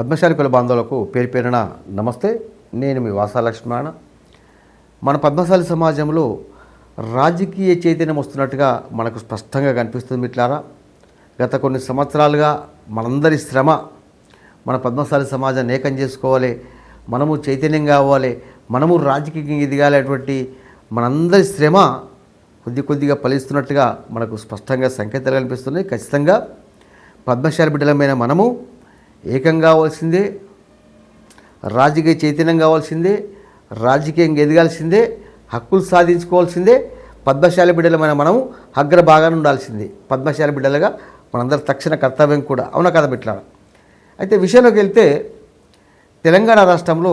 పద్మశాలి కుల బాంధవులకు పేరు పేరున నమస్తే. నేను మీ వాసాలక్ష్మణ. మన పద్మశాలి సమాజంలో రాజకీయ చైతన్యం వస్తున్నట్టుగా మనకు స్పష్టంగా కనిపిస్తుంది మిట్లారా గత కొన్ని సంవత్సరాలుగా మనందరి శ్రమ మన పద్మశాలి సమాజాన్ని ఏకం చేసుకోవాలి మనము చైతన్యం కావాలి మనము రాజకీయంగా ఎదగాలనేటువంటి మనందరి శ్రమ కొద్ది కొద్దిగా ఫలిస్తున్నట్టుగా మనకు స్పష్టంగా సంకేతాలు కనిపిస్తున్నాయి. ఖచ్చితంగా పద్మశాలి బిడ్డలమైన మనము ఏకం కావాల్సిందే రాజకీయ చైతన్యం కావాల్సిందే రాజకీయంగా ఎదగాల్సిందే హక్కులు సాధించుకోవాల్సిందే పద్మశాల బిడ్డలమైన మనము అగ్రభాగాన్ని ఉండాల్సిందే. పద్మశాల బిడ్డలుగా మనందరి తక్షణ కర్తవ్యం కూడా. అవునా కదా బిట్లారా అయితే విషయంలోకి వెళ్తే తెలంగాణ రాష్ట్రంలో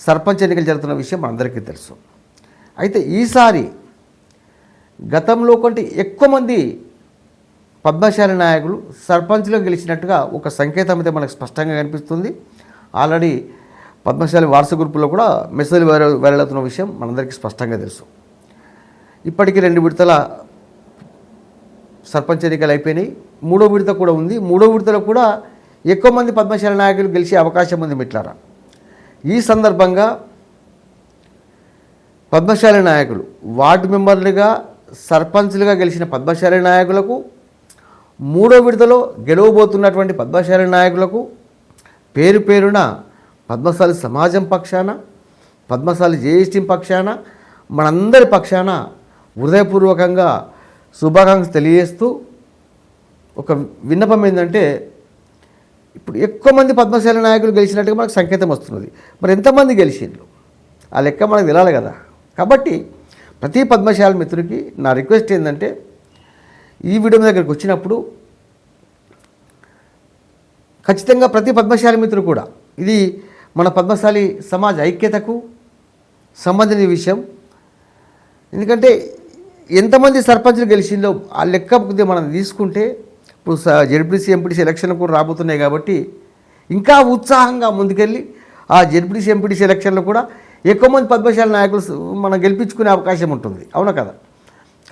సర్పంచ్ ఎన్నికలు జరుగుతున్న విషయం మనందరికీ తెలుసు. అయితే ఈసారి గతంలో కంటే ఎక్కువ మంది పద్మశాలి నాయకులు సర్పంచ్లో గెలిచినట్టుగా ఒక సంకేతం అయితే మనకు స్పష్టంగా కనిపిస్తుంది. ఆల్రెడీ పద్మశాలి వారస గ్రూపులో కూడా మెసేజ్ వెళ్తున్న విషయం మనందరికీ స్పష్టంగా తెలుసు. ఇప్పటికీ రెండు విడతల సర్పంచ్ ఎన్నికలు అయిపోయినాయి. మూడో విడత కూడా ఉంది. మూడో విడతలో కూడా ఎక్కువ మంది పద్మశాలి నాయకులు గెలిచే అవకాశం ఉంది మిట్లారా. ఈ సందర్భంగా పద్మశాలి నాయకులు వార్డు మెంబర్లుగా సర్పంచ్లుగా గెలిచిన పద్మశాలి నాయకులకు మూడో విడతలో గెలవబోతున్నటువంటి పద్మశాలి నాయకులకు పేరు పేరున పద్మశాలి సమాజం పక్షాన పద్మశాలి జేఎస్టీ పక్షాన మనందరి పక్షాన హృదయపూర్వకంగా శుభాకాంక్షలు తెలియజేస్తూ ఒక విన్నపం ఏంటంటే ఇప్పుడు ఎక్కువ మంది పద్మశాలి నాయకులు గెలిచినట్టుగా మనకు సంకేతం వస్తున్నది. మరి ఎంతమంది గెలిచిండ్రు? ఆ లెక్క మనకు తెలాలి కదా. కాబట్టి ప్రతి పద్మశాలి మిత్రుడికి నా రిక్వెస్ట్ ఏంటంటే ఈ వీడియో దగ్గరికి వచ్చినప్పుడు ఖచ్చితంగా ప్రతి పద్మశాలి మిత్రుడు కూడా ఇది మన పద్మశాలి సమాజ ఐక్యతకు సంబంధించిన విషయం. ఎందుకంటే ఎంతమంది సర్పంచులు గెలిచిందో ఆ లెక్క కొద్దిగా మనం తీసుకుంటే ఇప్పుడు జెడ్పీసీ ఎంపీటీసీ ఎలక్షన్లు కూడా రాబోతున్నాయి కాబట్టి ఇంకా ఉత్సాహంగా ముందుకెళ్ళి ఆ జెడ్పీటీసీ ఎంపీటీసీ ఎలక్షన్లు కూడా ఎక్కువ మంది పద్మశాలి నాయకులు మనం గెలిపించుకునే అవకాశం ఉంటుంది. అవునా కదా?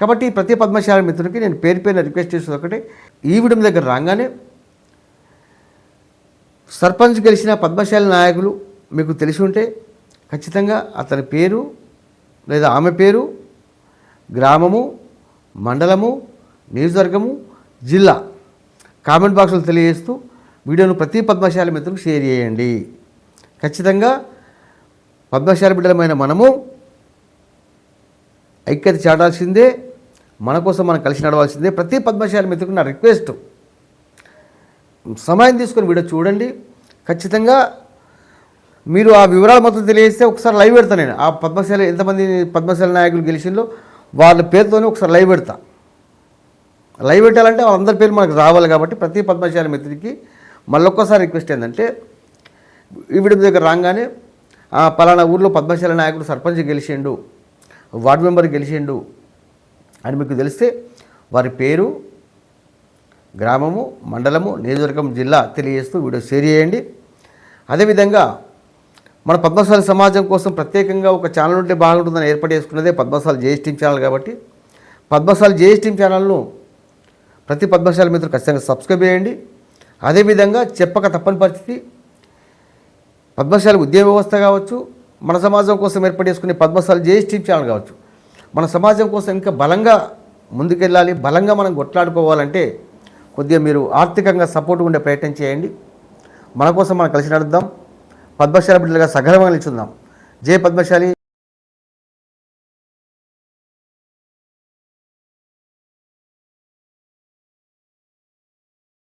కాబట్టి ప్రతి పద్మశాల మిత్రునికి నేను పేరు పేరున రిక్వెస్ట్ చేసేది ఒకటి ఈ వీడియో దగ్గర రాగానే సర్పంచ్ గెలిచిన పద్మశాల నాయకులు మీకు తెలిసి ఉంటే ఖచ్చితంగా అతని పేరు లేదా ఆమె పేరు గ్రామము మండలము నియోజకవర్గము జిల్లా కామెంట్ బాక్స్లో తెలియజేస్తూ వీడియోను ప్రతి పద్మశాల మిత్రులకు షేర్ చేయండి. ఖచ్చితంగా పద్మశాల బిడ్డలమైన మనము ఐక్యత చాటాల్సిందే. మన కోసం మనం కలిసి నడవాల్సిందే. ప్రతి పద్మశాలి మిత్రుకు నా రిక్వెస్ట్ సమయం తీసుకొని వీడియో చూడండి. ఖచ్చితంగా మీరు ఆ వివరాలు మొత్తం తెలియజేస్తే ఒకసారి లైవ్ పెడతా నేను. ఆ పద్మశాల ఎంతమంది పద్మశాల నాయకులు గెలిచిందో వాళ్ళ పేరుతోనే ఒకసారి లైవ్ పెడతా. లైవ్ పెట్టాలంటే వాళ్ళందరి పేరు మనకు రావాలి కాబట్టి ప్రతి పద్మశాల మిత్రుడికి మళ్ళొక్కసారి రిక్వెస్ట్ ఏంటంటే వీడియో దగ్గర రాగానే ఆ పలానా ఊర్లో పద్మశాల నాయకుడు సర్పంచ్ గెలిచిండు వార్డు మెంబర్ గెలిచిండు అని మీకు తెలిస్తే వారి పేరు గ్రామము మండలము నియోజకవర్గం జిల్లా తెలియజేస్తూ వీడియో షేర్ చేయండి. అదేవిధంగా మన పద్మశాలి సమాజం కోసం ప్రత్యేకంగా ఒక ఛానల్ ఉంటే బాగుంటుందని ఏర్పాటు చేసుకున్నదే పద్మశాలి జేఎస్ ఛానల్ కాబట్టి పద్మశాలి జేఎస్ ఛానల్ను ప్రతి పద్మశాలి మిత్రులు ఖచ్చితంగా సబ్స్క్రైబ్ చేయండి. అదేవిధంగా చెప్పక తప్పని పరిస్థితి పద్మశాలి ఉద్యోగ వ్యవస్థ కావచ్చు మన సమాజం కోసం ఏర్పాటు చేసుకునే పద్మశాలి జేఎస్ ఛానల్ కావచ్చు. మన సమాజం కోసం ఇంకా బలంగా ముందుకెళ్ళాలి బలంగా మనం కొట్లాడుకోవాలంటే కొద్దిగా మీరు ఆర్థికంగా సపోర్ట్ ఉండే ప్రయత్నం చేయండి. మన కోసం మనం కలిసి నడుద్దాం. పద్మశాలి బిడ్డలుగా సగర్వంగా నిల్చుందాం. జయ పద్మశాలి.